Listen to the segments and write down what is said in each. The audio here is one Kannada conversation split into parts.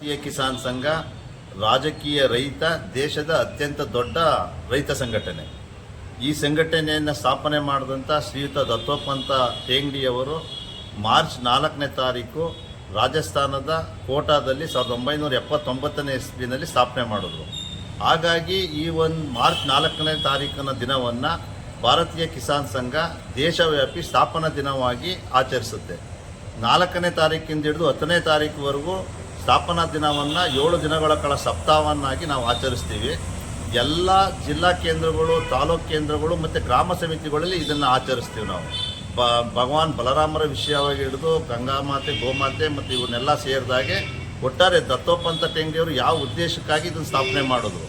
ಭಾರತೀಯ ಕಿಸಾನ್ ಸಂಘ ರಾಜಕೀಯ ರೈತ, ದೇಶದ ಅತ್ಯಂತ ದೊಡ್ಡ ರೈತ ಸಂಘಟನೆ. ಈ ಸಂಘಟನೆಯನ್ನು ಸ್ಥಾಪನೆ ಮಾಡಿದಂಥ ಶ್ರೀಯುತ ದತ್ತೋಪಂತ ತೇಂಗ್ಡಿಯವರು ಮಾರ್ಚ್ ನಾಲ್ಕನೇ ತಾರೀಕು ರಾಜಸ್ಥಾನದ ಕೋಟಾದಲ್ಲಿ ಸಾವಿರದ ಒಂಬೈನೂರ ಎಪ್ಪತ್ತೊಂಬತ್ತನೇ ಇಸ್ವಿನಲ್ಲಿ ಸ್ಥಾಪನೆ ಮಾಡಿದ್ರು. ಹಾಗಾಗಿ ಈ ಒಂದು ಮಾರ್ಚ್ ನಾಲ್ಕನೇ ತಾರೀಕಿನ ದಿನವನ್ನು ಭಾರತೀಯ ಕಿಸಾನ್ ಸಂಘ ದೇಶವ್ಯಾಪಿ ಸ್ಥಾಪನಾ ದಿನವಾಗಿ ಆಚರಿಸುತ್ತೆ. ನಾಲ್ಕನೇ ತಾರೀಕಿಂದ ಹಿಡಿದು ಹತ್ತನೇ ತಾರೀಕುವರೆಗೂ ಸ್ಥಾಪನಾ ದಿನವನ್ನು ಏಳು ದಿನಗಳ ಕಾಲ ಸಪ್ತಾಹವನ್ನಾಗಿ ನಾವು ಆಚರಿಸ್ತೀವಿ. ಎಲ್ಲ ಜಿಲ್ಲಾ ಕೇಂದ್ರಗಳು, ತಾಲೂಕು ಕೇಂದ್ರಗಳು ಮತ್ತು ಗ್ರಾಮ ಸಮಿತಿಗಳಲ್ಲಿ ಇದನ್ನು ಆಚರಿಸ್ತೀವಿ ನಾವು. ಬ, ಭಗವಾನ್ ಬಲರಾಮರ ವಿಷಯವಾಗಿ ಹಿಡಿದು ಗಂಗಾಮಾತೆ ಗೋಮಾತೆ ಮತ್ತು ಇವನ್ನೆಲ್ಲ ಸೇರಿದಾಗೆ ಒಟ್ಟಾರೆ ದತ್ತೋಪಂತ ಟೆಂಗಿಯವರು ಯಾವ ಉದ್ದೇಶಕ್ಕಾಗಿ ಇದನ್ನು ಸ್ಥಾಪನೆ ಮಾಡೋದು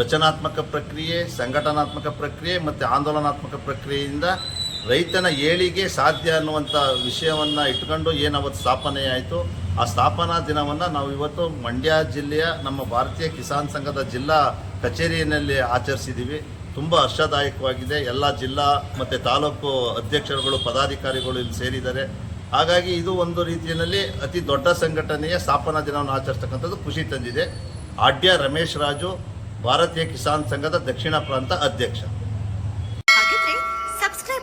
ರಚನಾತ್ಮಕ ಪ್ರಕ್ರಿಯೆ, ಸಂಘಟನಾತ್ಮಕ ಪ್ರಕ್ರಿಯೆ ಮತ್ತು ಆಂದೋಲನಾತ್ಮಕ ಪ್ರಕ್ರಿಯೆಯಿಂದ ರೈತನ ಏಳಿಗೆ ಸಾಧ್ಯ ಅನ್ನುವಂಥ ವಿಷಯವನ್ನು ಇಟ್ಕೊಂಡು ಏನಾವತ್ತು ಸ್ಥಾಪನೆ ಆಯಿತು. ಆ ಸ್ಥಾಪನಾ ದಿನವನ್ನು ನಾವು ಇವತ್ತು ಮಂಡ್ಯ ಜಿಲ್ಲೆಯ ನಮ್ಮ ಭಾರತೀಯ ಕಿಸಾನ್ ಸಂಘದ ಜಿಲ್ಲಾ ಕಚೇರಿಯಲ್ಲಿ ಆಚರಿಸಿದ್ದೀವಿ ತುಂಬ ಹರ್ಷದಾಯಕವಾಗಿದೆ. ಎಲ್ಲ ಜಿಲ್ಲಾ ಮತ್ತು ತಾಲೂಕು ಅಧ್ಯಕ್ಷರುಗಳು, ಪದಾಧಿಕಾರಿಗಳು ಇಲ್ಲಿ ಸೇರಿದ್ದಾರೆ. ಹಾಗಾಗಿ ಇದು ಒಂದು ರೀತಿಯಲ್ಲಿ ಅತಿ ದೊಡ್ಡ ಸಂಘಟನೆಯ ಸ್ಥಾಪನಾ ದಿನವನ್ನು ಆಚರಿಸ್ತಕ್ಕಂಥದ್ದು ಖುಷಿ ತಂದಿದೆ. ಆಡ್ಯ ರಮೇಶ್ ರಾಜು, ಭಾರತೀಯ ಕಿಸಾನ್ ಸಂಘದ ದಕ್ಷಿಣ ಪ್ರಾಂತ ಅಧ್ಯಕ್ಷ.